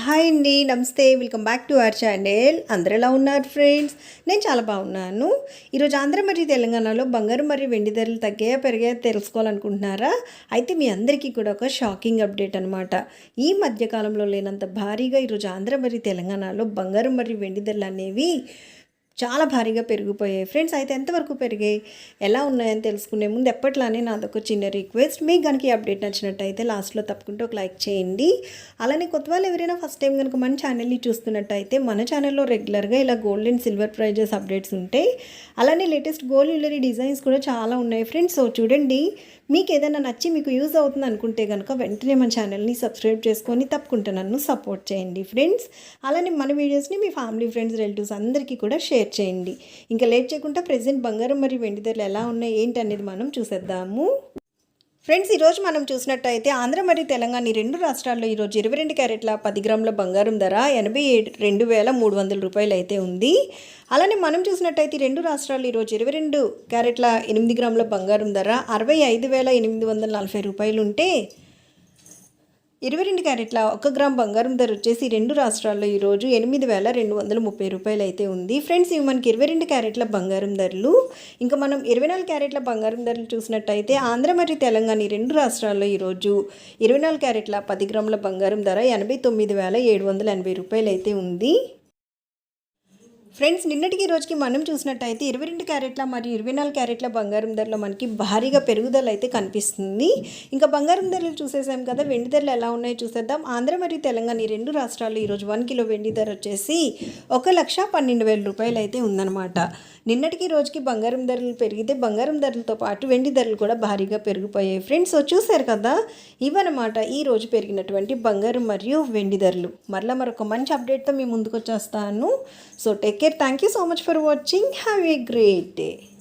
Hi అండి నమస్తే. Welcome back to our channel అందరు ఎలా ఉన్నారు ఫ్రెండ్స్ నేను చాలా బాగున్నాను. ఈరోజు ఆంధ్ర మరియు తెలంగాణలో బంగారు మరియు వెండి ధరలు తగ్గాయా పెరిగాయా తెలుసుకోవాలనుకుంటున్నారా? అయితే మీ అందరికీ కూడా ఒక షాకింగ్ అప్డేట్ అనమాట ఈ మధ్యకాలంలో లేనంత భారీగా ఈరోజు ఆంధ్ర మరియు తెలంగాణలో బంగారు మరియు వెండి ధరలు అనేవి చాలా భారీగా పెరిగిపోయాయి. ఫ్రెండ్స్ అయితే ఎంతవరకు పెరిగాయి? ఎలా ఉన్నాయని తెలుసుకునే ముందు ఎప్పట్లానే నాదొక చిన్న రిక్వెస్ట్. మీకు కనుక అప్డేట్ నచ్చినట్టయితే లాస్ట్లో తప్పకుండా ఒక లైక్ చేయండి. అలానే కొత్త వాళ్ళు ఎవరైనా ఫస్ట్ టైం కనుక మన ఛానల్ని చూస్తున్నట్టయితే మన ఛానల్లో రెగ్యులర్గా ఇలా gold and silver prizes updates ఉంటాయి. అలానే లేటెస్ట్ గోల్డ్ జ్యువెలరీ డిజైన్స్ కూడా చాలా ఉన్నాయి. ఫ్రెండ్స్ సో చూడండి. మీకు ఏదైనా నచ్చి మీకు యూజ్ అవుతుంది అనుకుంటే కనుక వెంటనే మన ఛానల్ని సబ్స్క్రైబ్ చేసుకొని తప్పకుండా నన్ను సపోర్ట్ చేయండి ఫ్రెండ్స్. అలానే మన వీడియోస్ని మీ ఫ్యామిలీ ఫ్రెండ్స్ రిలేటివ్స్ అందరికీ కూడా షేర్ చేయండి. ఇంకా లేట్ చేయకుండా ప్రజెంట్ బంగారం మరియు వెండి ధరలు ఎలా ఉన్నాయి ఏంటి అనేది మనం చూసేద్దాము. ఫ్రెండ్స్ ఈరోజు మనం చూసినట్టయితే ఆంధ్ర మరియు తెలంగాణ ఈ రెండు రాష్ట్రాల్లో ఈరోజు ఇరవై రెండు క్యారెట్ల పది గ్రాముల బంగారం ధర ఎనభై ఏడు రెండు వేల మూడు వందల రూపాయలు అయితే ఉంది. అలానే మనం చూసినట్టయితే రెండు రాష్ట్రాల్లో ఈరోజు ఇరవై రెండు క్యారెట్ల ఎనిమిది గ్రాముల బంగారం ధర అరవై ఐదు వేల ఎనిమిది వందల నలభై రూపాయలు ఉంటే ఇరవై రెండు క్యారెట్ల ఒక గ్రామ్ బంగారం ధర వచ్చేసి రెండు రాష్ట్రాల్లో ఈరోజు ఎనిమిది వేల రెండు వందల ముప్పై రూపాయలు అయితే ఉంది. ఫ్రెండ్స్ ఇవి మనకి ఇరవై రెండు క్యారెట్ల బంగారం ధరలు. ఇంకా మనం ఇరవై నాలుగు క్యారెట్ల బంగారం ధరలు చూసినట్టయితే ఆంధ్ర మరియు తెలంగాణ రెండు రాష్ట్రాల్లో ఈరోజు ఇరవై నాలుగు క్యారెట్ల పది గ్రాముల బంగారం ధర ఎనభై తొమ్మిది వేల ఏడు వందల ఎనభై రూపాయలు అయితే ఉంది. ఫ్రెండ్స్ నిన్నటికి రోజుకి మనం చూసినట్టయితే ఇరవై రెండు క్యారెట్ల మరియు ఇరవై నాలుగు క్యారెట్ల బంగారం ధరలో మనకి భారీగా పెరుగుదల అయితే కనిపిస్తుంది. ఇంకా బంగారం ధరలు చూసేసాం కదా వెండి ధరలు ఎలా ఉన్నాయో చూసేద్దాం. ఆంధ్ర మరియు తెలంగాణ ఈ రెండు రాష్ట్రాల్లో ఈరోజు వన్ కిలో వెండి ధర వచ్చేసి ఒక లక్ష పన్నెండు వేల రూపాయలు అయితే ఉందన్నమాట. నిన్నటికి రోజుకి బంగారం ధరలు పెరిగితే బంగారం ధరలతో పాటు వెండి ధరలు కూడా భారీగా పెరిగిపోయాయి. ఫ్రెండ్స్ చూసారు చూశారు కదా ఇవన్నమాట ఈ రోజు పెరిగినటువంటి బంగారం మరియు వెండి ధరలు. మరలా మరొక మంచి అప్డేట్తో మీ ముందుకు వచ్చేస్తాను. So take care. Thank you so much for watching. Have a great day.